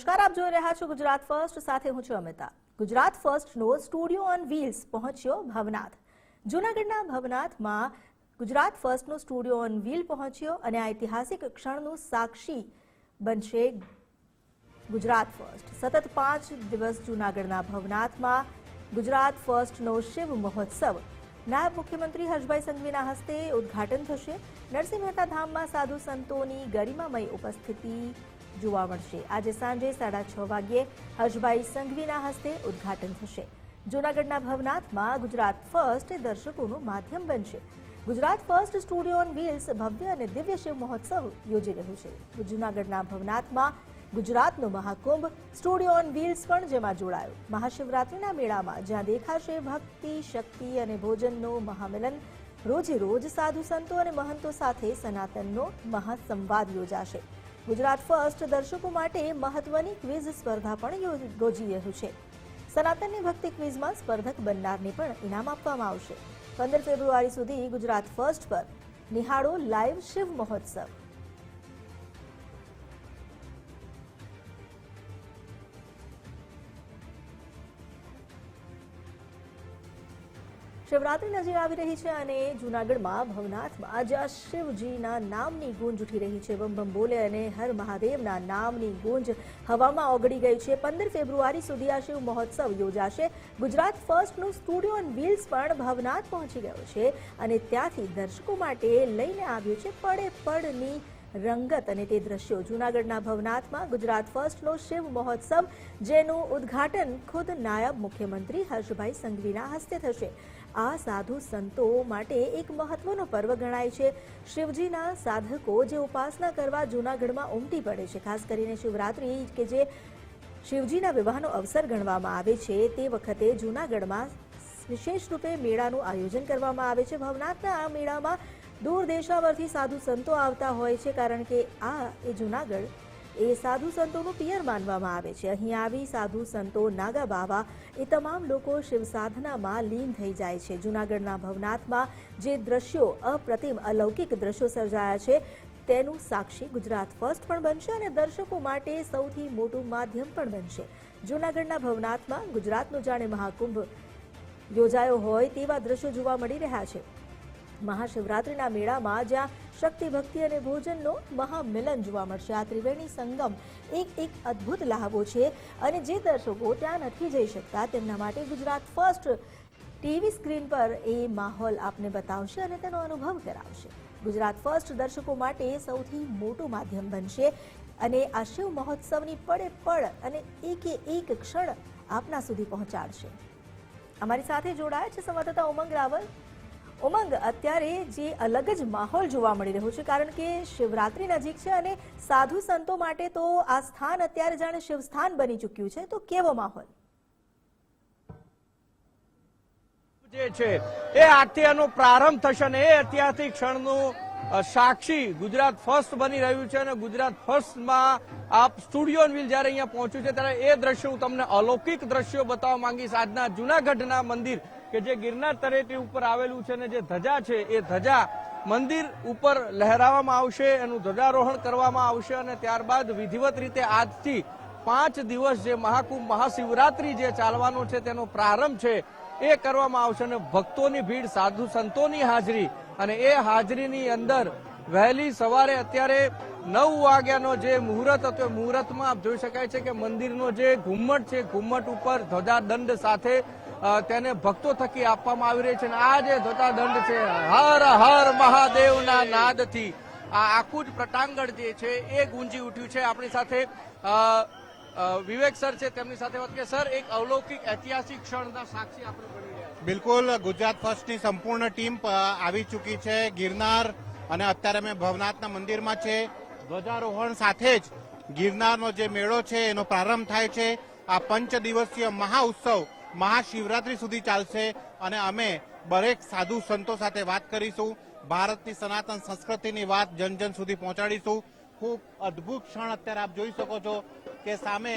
નમસ્કાર, આપ જોઈ રહ્યા છો ગુજરાત ફર્સ્ટ. સાથે હું છું અમિતા. ગુજરાત ફર્સ્ટનો સ્ટુડિયો ઓન વ્હીલ્સ પહોંચ્યો ભવનાથ. જૂનાગઢના ભવનાથમાં ગુજરાત ફર્સ્ટનો સ્ટુડિયો ઓન વ્હીલ પહોંચ્યો અને આ ઐતિહાસિક ક્ષણનું સાક્ષી બનશે ગુજરાત ફર્સ્ટ. સતત પાંચ દિવસ જૂનાગઢના ભવનાથમાં ગુજરાત ફર્સ્ટનો શિવ મહોત્સવ. નાયબ મુખ્યમંત્રી હર્ષભાઈ સંઘવીના હસ્તે ઉદ્ઘાટન થશે. નરસિંહ મહેતા ધામમાં સાધુ સંતોની ગરિમામય ઉપસ્થિતિ જોવા મળશે. આજે સાંજે સાડા છ વાગ્યે હર્ષભાઈ સંઘવીના હસ્તે ઉદ્ઘાટન થશે. જૂનાગઢના ભવનાથમાં ગુજરાત ફર્સ્ટ દર્શકોનું માધ્યમ બનશે. Gujarat first studio on wheels ભવ્ય અને દિવ્ય શિવ મહોત્સવ યોજી રહ્યું છે. જૂનાગઢના ભવનાથમાં ગુજરાતનો મહાકુંભ સ્ટુડિયો ઓન વ્હીલ્સ પણ જેમાં જોડાયો. મહાશિવરાત્રિના મેળામાં જ્યાં દેખાશે ભક્તિ, શક્તિ અને ભોજનનો મહામિલન, રોજે રોજ સાધુ સંતો અને મહંતો સાથે સનાતનનો મહાસંવાદ યોજાશે. ગુજરાત ફર્સ્ટ દર્શકો માટે મહત્વની ક્વિઝ સ્પર્ધા પણ યોજી રહ્યું છે. સનાતનની ભક્તિ ક્વિઝમાં સ્પર્ધક બનનારને પણ ઇનામ આપવામાં આવશે. પંદર ફેબ્રુઆરી સુધી ગુજરાત ફર્સ્ટ પર નિહાળો લાઈવ શિવ મહોત્સવ. શિવરાત્રી નજીક આવી રહી છે અને જૂનાગઢમાં ભવનાથમાં આજે શિવજીના નામની ગુંજ ઉઠી રહી છે. બમ બમ બોલે અને હર મહાદેવના નામની ગુંજ હવામાં ઓગળી ગઈ છે. પંદર ફેબ્રુઆરી સુધી આ શિવ મહોત્સવ યોજાશે. ગુજરાત ફર્સ્ટનું સ્ટુડિયો ઓન વ્હીલ્સ પણ ભવનાથ પહોંચી ગયો છે અને ત્યાંથી દર્શકો માટે લઈને આવ્યું છે પડે પડની રંગત અને તે દ્રશ્યો. જૂનાગઢના ભવનાથમાં ગુજરાત ફર્સ્ટનો શિવ મહોત્સવ, જેનું ઉદ્ઘાટન ખુદ નાયબ મુખ્યમંત્રી હર્ષભાઈ સંઘવીના હસ્તે થશે. આ સાધુ સંતો માટે એક મહત્વનો પર્વ ગણાય છે. શિવજીના સાધકો જે ઉપાસના કરવા જૂનાગઢમાં ઉમટી પડે છે. ખાસ કરીને શિવરાત્રિ કે જે શિવજીના વિવાહનો અવસર ગણવામાં આવે છે, તે વખતે જૂનાગઢમાં વિશેષ રૂપે મેળાનું આયોજન કરવામાં આવે છે. ભવનાથના આ મેળામાં દૂર દેશાવરથી સાધુ સંતો આવતા હોય છે, કારણ કે આ એ જૂનાગઢ એ સાધુ સંતોનું પિયર માનવામાં આવે છે. અહીં આવી સાધુ સંતો નાગા બાવા એ તમામ લોકો શિવ સાધનામાં લીન થઈ જાય છે. જૂનાગઢના ભવનાથમાં જે દ્રશ્યો અપ્રતિમ અલૌકિક દ્રશ્યો સર્જાયા છે, તેનું સાક્ષી ગુજરાત ફર્સ્ટ પણ બનશે અને દર્શકો માટે સૌથી મોટું માધ્યમ પણ બનશે. જૂનાગઢના ભવનાથમાં ગુજરાતનો જાણે મહાકુંભ યોજાયો હોય તેવા દ્રશ્યો જોવા મળી રહ્યા છે. મહાશિવરાત્રિના મેળામાં જ્યાં શક્તિ, ભક્તિ અને ભોજનનો મહામિલન જોવા મળશે. આ ત્રિવેણી સંગમ એક એક અદ્ભુત લાહવો છે અને જે દર્શકો ત્યાં નથી જઈ શકતા, તેમના માટે ગુજરાત ફર્સ્ટ ટીવી સ્ક્રીન પર એ માહોલ આપને બતાવશે અને તેનો અનુભવ કરાવશે. ગુજરાત ફર્સ્ટ દર્શકો માટે સૌથી મોટું માધ્યમ બનશે અને આ શિવ મહોત્સવની પડે પડ અને એકે એક ક્ષણ આપના સુધી પહોંચાડશે. અમારી સાથે જોડાયા છે સંવાદદાતા ઉમંગ રાવલ. ઉમંગ અત્યારે જે અલગ જ માહોલ જોવા મળી રહ્યો છે, કારણ કે શિવરાત્રી નજીક છે અને સાધુ સંતો માટે તો આ સ્થાન અત્યારે જાણે શિવસ્થાન બની ચૂક્યું છે. તો કેવો માહોલ? જે છે, એ આજથી પ્રારંભ થશે ને એ ઐતિહાસિક ક્ષણનું સાક્ષી ગુજરાત ફર્સ્ટ બની રહ્યું છે અને ગુજરાત ફર્સ્ટમાં આપ સ્ટુડિયો વિલ જ્યારે અહીંયા પહોંચ્યું છે ત્યારે એ દ્રશ્ય હું તમને અલૌકિક દ્રશ્યો બતાવવા માંગીશ. આજના જૂનાગઢના મંદિર કે જે ગિરનાર તળેટી ઉપર આવેલું છે અને જે ધજા છે, એ ધજા મંદિર ઉપર લહેરાવવામાં આવશે, એનું ધ્વજારોહણ કરવામાં આવશે અને ત્યારબાદ વિધિવત રીતે આજથી પાંચ દિવસ જે મહાકુંભ, મહાશિવરાત્રી જે ચાલવાનો છે, તેનો પ્રારંભ છે, એ કરવામાં આવશે અને ભક્તોની ભીડ, સાધુ સંતોની હાજરી અને એ હાજરીની અંદર વહેલી સવારે અત્યારે નવ વાગ્યાનો જે મુહૂર્ત હતો, એ મુહૂર્તમાં જોઈ શકાય છે કે મંદિરનો જે ઘુમ્મટ છે, ઘુમ્મટ ઉપર ધ્વજાદંડ સાથે તેને ભક્તો થકી આપવામાં આવી રહી છે અને આ જે ધ્વજાદંડ છે, હર હર મહાદેવના નાદથી આ આખું જ પ્રટાંગણ જે છે, એ ગુંજી ઉઠ્યું છે. આપણી સાથે વિવેક સર છે, તેમની સાથે વાત કે સર, એક અવલૌકિક ઐતિહાસિક ક્ષણના સાક્ષી આપણે બની રહ્યા બિલકુલ, ગુજરાત ફર્સ્ટની સંપૂર્ણ ટીમ આવી ચૂકી છે. ગિરનાર અને અત્યારે અમે ભવનાથના મંદિરમાં છે. ધ્વજારોહણ સાથે જ ગિરનારનો જે મેળો છે, એનો પ્રારંભ થાય છે. આ પંચ દિવસીય મહા ઉત્સવ મહાશિવરાત્રી સુધી ચાલશે અને અમે દરેક સાધુ સંતો સાથે વાત કરીશું, ભારતની સનાતન સંસ્કૃતિની વાત જન જન સુધી પહોંચાડીશું. ખૂબ અદ્ભુત ક્ષણ અત્યારે આપ જોઈ શકો છો કે સામે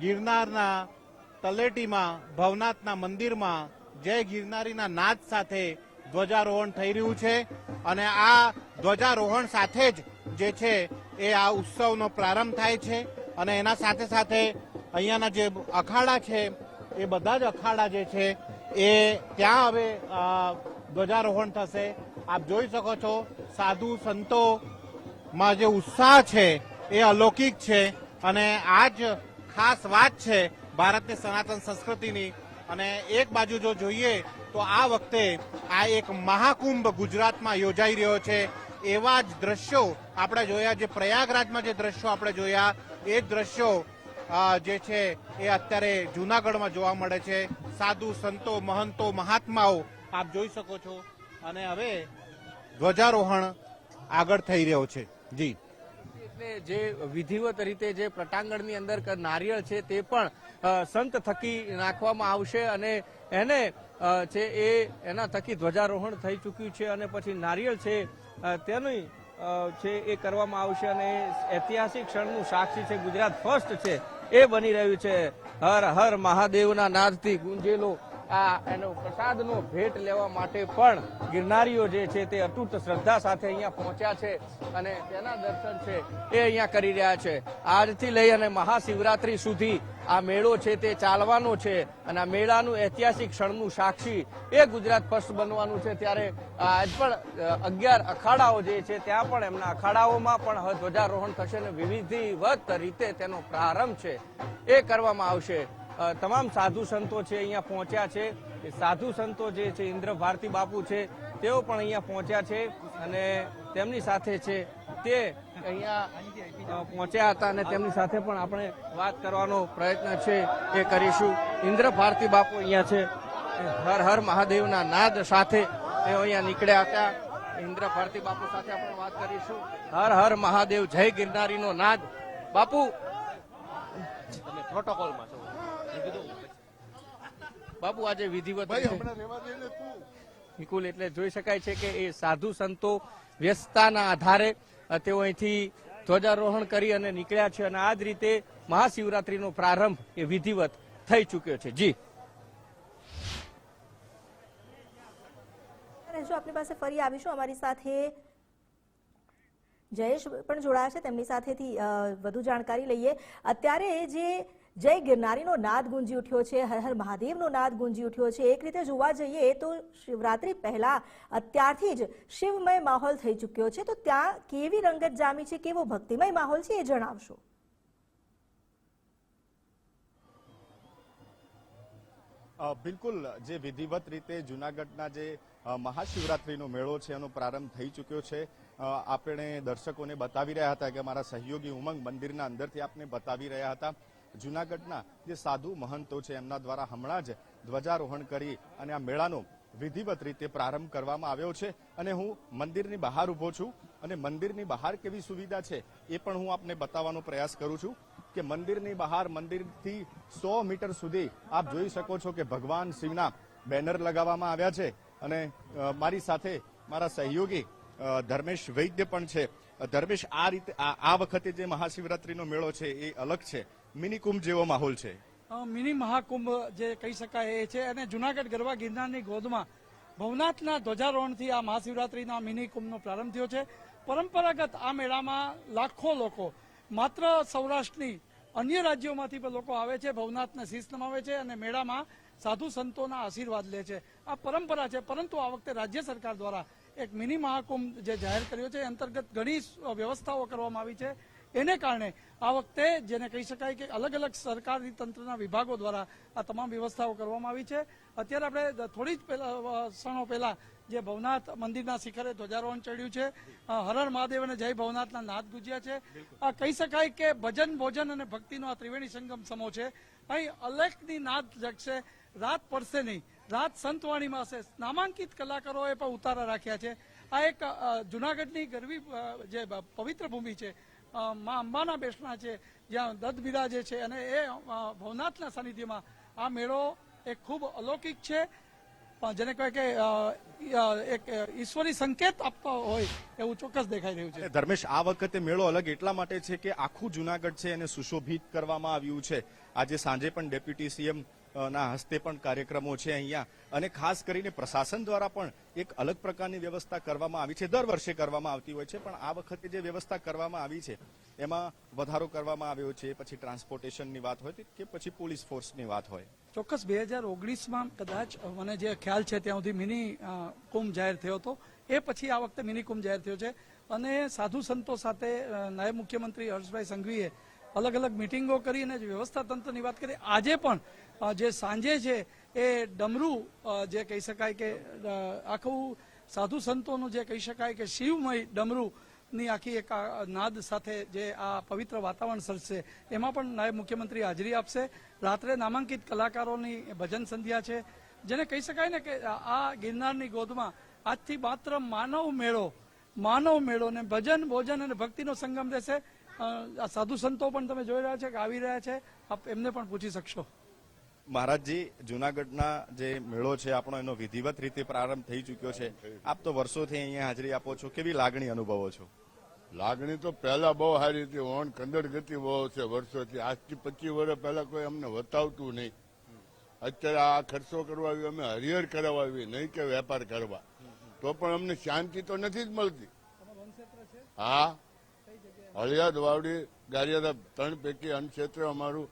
ગિરનારના તલેટીમાં, ભવનાથના મંદિરમાં જય ગિરનારીના નાદ સાથે ધ્વજારોહણ થઈ રહ્યું છે અને આ ધ્વજારોહણ સાથે જ જે છે એ આ ઉત્સવનો પ્રારંભ થાય છે અને એના સાથે સાથે અહીંયાના જે અખાડા છે એ બધા જ અખાડા જે છે, એ ત્યાં હવે ધ્વજારોહણ થશે. આપ જોઈ શકો છો, સાધુ સંતો માં જે ઉત્સાહ છે, એ અલૌકિક છે. અને આ જ ખાસ વાત છે ભારતની સનાતન સંસ્કૃતિની. અને એક બાજુ જો જોઈએ, તો આ વખતે આ એક મહાકુંભ ગુજરાતમાં યોજાઈ રહ્યો છે. એવા જ દ્રશ્યો આપણે જોયા, જે પ્રયાગરાજમાં જે દ્રશ્યો આપણે જોયા, એ જ દ્રશ્યો જે છે એ અત્યારે જુનાગઢમાં જોવા મળે છે. સાધુ, સંતો, મહંતો, મહાત્માઓ, આપ જોઈ શકો છો. અને હવે ધ્વજારોહણ આગળ થઈ રહ્યો છે. જી. એટલે જે વિધિવત રીતે જે પ્રટાંગણની અંદર નારિયેળ છે તે પણ સંત થકી નાખવામાં આવશે અને એને છે એ એના થકી ધ્વજારોહણ થઈ ચૂક્યું છે અને પછી નારિયેળ છે તેની છે એ કરવામાં આવશે અને ઐતિહાસિક ક્ષણનું સાક્ષી છે, ગુજરાત ફર્સ્ટ છે, એ બની રહ્યું છે. હર હર મહાદેવના નાદથી ગુંજેલો આ એનો પ્રસાદનો ભેટ લેવા માટે પણ ગિરનારીઓ જે છે તે અતૂટ શ્રદ્ધા સાથે અહીંયા પહોંચ્યા છે અને તેના દર્શન છે એ અહીંયા કરી રહ્યા છે. આજથી લઈ અને મહાશિવરાત્રી સુધી આ મેળો છે તે ચાલવાનો છે અને આ મેળાનું ઐતિહાસિક ક્ષણનું સાક્ષી એ ગુજરાત ફર્સ્ટ બનવાનું છે. ત્યારે આજ પણ અગિયાર અખાડાઓ જે છે ત્યાં પણ એમના અખાડાઓમાં પણ ધ્વજારોહણ થશે અને વિવિધિવત રીતે તેનો પ્રારંભ છે એ કરવામાં આવશે. તમામ સાધુ સંતો છે અહીંયા પહોંચ્યા છે. એ સાધુ સંતો જે છે ઇન્દ્ર ભારતી બાપુ છે, તેઓ પણ અહીંયા પહોંચ્યા છે અને તેમની સાથે છે તે અહીંયા પહોંચ્યા હતા અને તેમની સાથે પણ આપણે વાત કરવાનો પ્રયત્ન છે એ કરીશું. ઇન્દ્ર ભારતી બાપુ અહીંયા છે. હર હર મહાદેવના નાદ સાથે તેઓ અહીંયા નીકળ્યા હતા. ઇન્દ્ર ભારતી બાપુ સાથે આપણે વાત કરીશું. હર હર મહાદેવ, જય ગિરનારીનો નાદ. બાપુ પ્રોટોકોલમાં છો. બાપુ આજે વિધિવત વિકુલ એટલે જોઈ શકાય છે કે એ સાધુ સંતો વ્યસ્તતાના આધારે તેઓ અહીંથી ધ્વજારોહણ કરી અને નીકળ્યા છે અને આ જ રીતે મહાશિવરાત્રીનો પ્રારંભ એ વિધિવત થઈ ચૂક્યો છે. જી. અને જો આપની પાસે ફરી આવીશું અમારી સાથે જયેશ પણ જોડાયા છે. તેમની સાથેથી વધુ જાણકારી લઈએ. અત્યારે જે જય ગિરનારીનો નાદ ગુંજી ઉઠ્યો છે, હર હર મહાદેવનો નાદ ગુંજી ઉઠ્યો છે. એક રીતે જોવા જઈએ તો શિવરાત્રી પહેલા અત્યારથી જ શિવમય માહોલ થઈ ચૂક્યો છે. તો ત્યાં કેવી રંગત જામી છે, કેવો ભક્તિમય માહોલ છે એ જણાવશો. બિલકુલ, જે વિધિવત રીતે જુનાગઢના જે મહાશિવરાત્રિનો મેળો છે, એનો પ્રારંભ થઈ ચૂક્યો છે. આપણે દર્શકોને બતાવી રહ્યા હતા કે અમારા સહયોગી ઉમંગ મંદિરના અંદરથી આપને બતાવી રહ્યા હતા. જુનાગઢના જે સાધુ મહંતો છે, એમના દ્વારા હમણાં જ ધ્વજારોહણ કરી અને આ મેળાનો વિધિવત રીતે પ્રારંભ કરવામાં આવ્યો છે. અને હું મંદિરની બહાર ઊભો છું અને મંદિરની બહાર કેવી સુવિધા છે, એ પણ હું આપને બતાવવાનો પ્રયાસ કરું છું કે મંદિરની બહાર મંદિરથી સો મીટર સુધી આપ જોઈ શકો છો કે ભગવાન શિવના બેનર લગાવવામાં આવ્યા છે. અને મારી સાથે મારા સહયોગી ધર્મેશ વૈદ્ય પણ છે. ધર્મેશ આ રીતે આ વખતે જે મહાશિવરાત્રીનો મેળો છે, એ અલગ છે. મિની કુંભ જેવો માહોલ છે. મિની મહાકુંભ જે કહી શકાય એ છે અને જુનાગઢ ગરવા ગિરનારની ગોદમાં ભવનાથના ધ્વજારોહણથી આ મહાશિવરાત્રિના મિની કુંભનો પ્રારંભ થયો છે. પરંપરાગત આ મેળામાં લાખો લોકો, માત્ર સૌરાષ્ટ્રની અન્ય રાજ્યોમાંથી પણ લોકો આવે છે, ભવનાથને શીશ નમાવે છે અને મેળામાં સાધુ સંતોના આશીર્વાદ લે છે. આ પરંપરા છે, પરંતુ આ વખતે રાજ્ય સરકાર દ્વારા એક મિની મહાકુંભ જે જાહેર કર્યો છે અંતર્ગત ઘણી વ્યવસ્થાઓ કરવામાં આવી છે. એને કારણે આ વખતે જેને કહી શકાય કે અલગ અલગ સરકારી તંત્રના વિભાગો દ્વારા આ તમામ વ્યવસ્થાઓ કરવામાં આવી છે. અત્યારે આપણે થોડી જ પહેલા ક્ષણો પહેલા જે ભવનાથ મંદિરના શિખરે ધ્વજારોહણ ચડ્યું છે અ, હર હર મહાદેવ અને જય ભવનાથના નાદ ગુજ્યા છે. આ કહી શકાય કે ભજન ભોજન અને ભક્તિનો આ ત્રિવેણી સંગમ સમો છે. અહીં અલેખની નાદ જગશે રાત પડશે નહીં. રાત સંતવાણીમાં હશે. નામાંકિત કલાકારોએ પણ ઉતારા રાખ્યા છે. આ એક જુનાગઢની ગરવી જે પવિત્ર ભૂમિ છે મા અંબાના બેસણા છે, જ્યાં દત્ત બિરાજે છે અને એ ભવનાથના સાનિધ્યમાં આ મેળો એક ખૂબ અલૌકિક છે. જેને કહેવાય કે એક ઈશ્વરી સંકેત આપતો હોય એવું ચોક્કસ દેખાઈ રહ્યું છે. ધર્મેશ, આ વખતે મેળો અલગ એટલા માટે છે કે આખું જુનાગઢ છે એને સુશોભિત કરવામાં આવ્યું છે. આજે સાંજે પણ ડેપ્યુટી સીએમ ના, હસ્તે પણ કાર્યક્રમો છે અહીંયા. અને ખાસ કરીને પ્રશાસન દ્વારા પણ એક અલગ પ્રકારની વ્યવસ્થા કરવામાં આવી છે. દર વર્ષે કરવામાં આવતી હોય છે, પણ આ વખતે જે વ્યવસ્થા કરવામાં આવી છે, એમાં વધારો કરવામાં આવ્યો છે, પછી ટ્રાન્સપોર્ટેશનની વાત હોય કે પછી પોલીસ ફોર્સની વાત હોય. ચોક્કસ, બે હજાર ઓગણીસમાં કદાચ મને જે ખ્યાલ છે ત્યાં સુધી મિની કુંભ જાહેર થયો હતો. એ પછી આ વખતે મિની કુંભ જાહેર થયો છે. અને સાધુ સંતો સાથે નાયબ મુખ્યમંત્રી હર્ષભાઈ સંઘવીએ અલગ અલગ મિટિંગો કરી અને વ્યવસ્થા તંત્રની વાત કરી. આજે પણ જે સાંજે છે, એ ડમરું જે કહી શકાય કે આખું સાધુ સંતોનું જે કહી શકાય કે શિવમય ડમરું ની આખી એક નાદ સાથે જે આ પવિત્ર વાતાવરણ સર્જશે એમાં પણ નાયબ મુખ્યમંત્રી હાજરી આપશે. રાત્રે નામાંકિત કલાકારોની ભજન સંધ્યા છે. જેને કહી શકાય ને કે આ ગિરનારની ગોદમાં આજથી માત્ર માનવ મેળો માનવ મેળો ને ભજન, ભોજન અને ભક્તિનો સંગમ રહેશે. સાધુ સંતો પણ તમે જોઈ રહ્યા છે કે આવી રહ્યા છે. આપ એમને પણ પૂછી શકશો. મહારાજજી જુનાગઢના જે મેળો છે આપણો એનો વિધિવત રીતે પ્રારંભ થઈ ચુક્યો છે. આપ તો વર્ષોથી અહીંયા હાજરી આપો છો. કેવી લાગણી અનુભવો છો? લાગણી તો પહેલા બહુ સારી હતી. ઓન કંદડ ગતિ બહુ છે વર્ષોથી. આજથી પચીસ વર્ષ પહેલા કોઈ અમને વતાવતું નહીં. અત્યારે આ ખર્ચો કરવા આવ્યો અમે હરિહર કરવા આવી નહીં કે વેપાર કરવા. તો પણ અમને શાંતિ તો નથી જ મળતી. હા? હળિયાદ વાવડી ગારિયાદા ત્રણ પૈકી અન્નક્ષેત્ર અમારું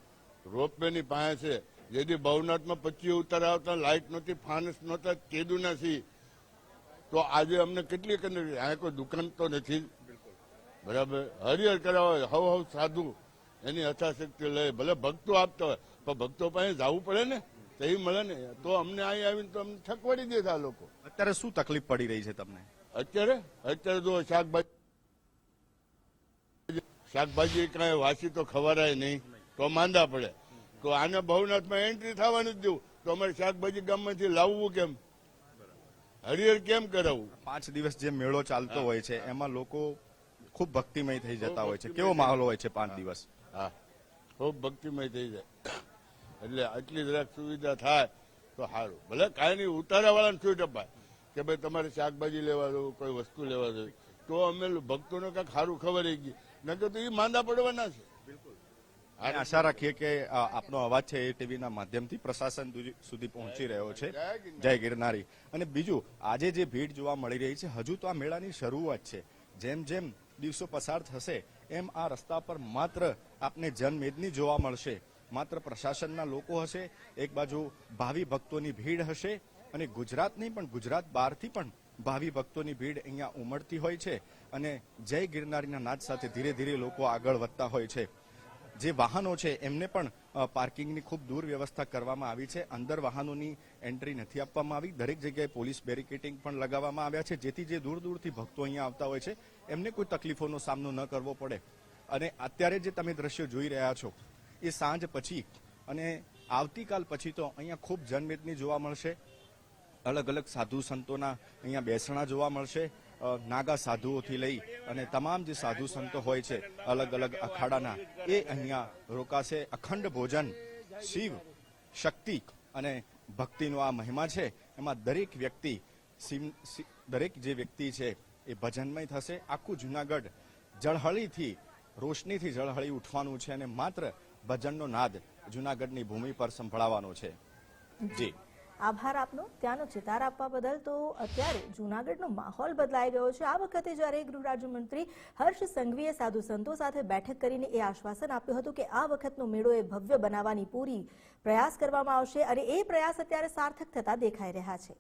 રોપવેની પાસે છે. જેથી ભવનાથમાં પચીસ ઉતાર આવતા લાઇટ નહોતી ફાનસ નહોતા કેદું નથી. તો આજે અમને કેટલી કંદડ આ કોઈ દુકાન તો નથી? બરાબર. હરિહર કરાવે હવ હવ સાધુ. એની યથાશક્તિ લે. ભલે ભક્તો આપતા હોય પણ ભક્તો પાસે જવું પડે ને? તો એ મળે ને? તો અમને અહીં આવીને તો અમને થકવાડી દે આ લોકો. અત્યારે શું તકલીફ પડી રહી છે તમને? અત્યારે? અત્યારે જો શાકભાજી શાકભાજી કાંઈ વાસી તો ખવરાય નહીં તો માંદા પડે. તો આને ભવનાથમાં એન્ટ્રી થવાની જ દેવું તો અમારે શાકભાજી ગામમાંથી લાવવું કેમ? હરિહર કેમ કરાવવું? પાંચ દિવસ જે મેળો ચાલતો હોય છે એમાં લોકો ખૂબ ભક્તિમય થઈ જતા હોય છે. કેવો માહોલ હોય છે પાંચ દિવસ? હા. ખૂબ ભક્તિમય થઈ જાય. એટલે આટલી જરાક સુવિધા થાય તો સારું. ભલે કાંઈ નહીં ઉતારા વાળાને છૂટ અપાય કે ભાઈ તમારે શાકભાજી લેવા દઉં કોઈ વસ્તુ લેવા દો તો અમે ભક્તોને કાંઈક સારું ખબર ગઈ નકર તો એ માંદા પડવાના છે. અને આશા રાખીએ કે આપનો અવાજ છે એ ટીવીના માધ્યમથી પ્રશાસન સુધી પહોંચી રહ્યો છે. જય ગિરનારી. અને બીજું આજે જે ભીડ જોવા મળી રહી છે હજુ તો આ મેળાની શરૂઆત છે. જેમ જેમ દિવસો પસાર થશે એમ આ રસ્તા પર માત્ર આપને જનમેદની જોવા મળશે. માત્ર પ્રશાસનના લોકો હશે એક બાજુ ભાવિ ભક્તોની ભીડ હશે અને ગુજરાતની પણ ગુજરાત બહારથી પણ ભાવિ ભક્તોની ભીડ અહીંયા ઉમડતી હોય છે અને જય ગિરનારીના નાદ સાથે ધીરે ધીરે લોકો આગળ વધતા હોય છે. જે વાહનો છે, એમને પણ પાર્કિંગની ખૂબ દૂર વ્યવસ્થા કરવામાં આવી છે. અંદર વાહનોની એન્ટ્રી નથી આપવામાં આવી. દરેક જગ્યાએ પોલીસ બેરિકેટિંગ પણ લગાવવામાં આવ્યા છે. જેથી જે દૂર દૂરથી ભક્તો અહીંયા આવતા હોય છે, એમને કોઈ તકલીફોનો સામનો ન કરવો પડે. અને અત્યારે જે તમે દ્રશ્યો જોઈ રહ્યા છો, એ સાંજ પછી અને આવતીકાલ પછી તો અહીંયા ખૂબ જનમેદની જોવા મળશે. અલગ અલગ સાધુ સંતોના અહીંયા બેસણા જોવા મળશે નાગા સાધુઓથી લઈ અને તમામ જે સાધુ સંતો હોય છે અલગ અલગ અખાડાના, એ અહીંયા રોકાશે. અખંડ ભોજન, શિવ, શક્તિ અને ભક્તિનો આ મહિમા છે. એમાં દરેક વ્યક્તિ દરેક જે વ્યક્તિ છે, એ ભજનમય થશે. આખું જુનાગઢ જળહળીથી, રોશનીથી જળહળી ઉઠવાનું છે અને માત્ર ભજનનો નાદ જુનાગઢની ભૂમિ પર સંભળાવાનો છે. જી. આભાર આપનો. ત્યાંનો ચિતાર આપવા બદલ તો અત્યારે જૂનાગઢનો માહોલ બદલાઈ ગયો છે. આ વખતે જ્યારે ગૃહ રાજ્યમંત્રી હર્ષ સંઘવીએ સાધુ સંતો સાથે બેઠક કરીને એ આશ્વાસન આપ્યું હતું કે આ વખતનો મેળો એ ભવ્ય બનાવવાની પૂરી પ્રયાસ કરવામાં આવશે અને એ પ્રયાસ અત્યારે સાર્થક થતા દેખાઈ રહ્યા છે.